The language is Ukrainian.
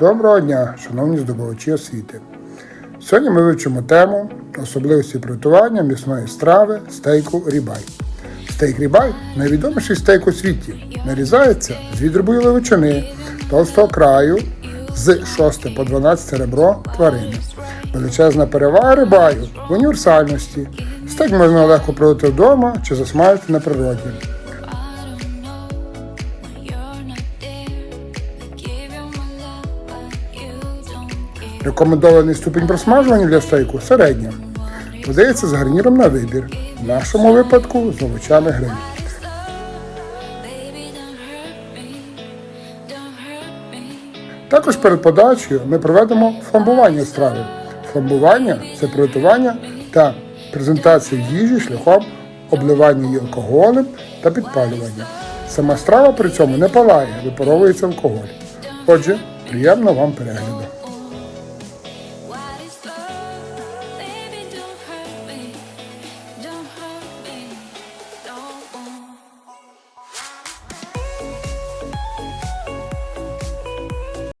Доброго дня, шановні здобувачі освіти. Сьогодні ми вивчимо тему особливості приготування м'ясної страви стейку рібай. Стейк рібай найвідоміший стейк у світі. Нарізається з відрубої левичини, товстого краю з 6 по 12 ребро тварини. Величезна перевага рибаю в універсальності. Стейк можна легко приготувати вдома чи засмажити на природі. Рекомендований ступінь просмажування для стейку середня. Подається з гарніром на вибір. В нашому випадку з овочами грилю. Також перед подачею ми проведемо фламбування страви. Фламбування це приготування та презентація їжі шляхом обливання її алкоголем та підпалювання. Сама страва при цьому не палає, випаровується алкоголь. Отже, приємного вам перегляду.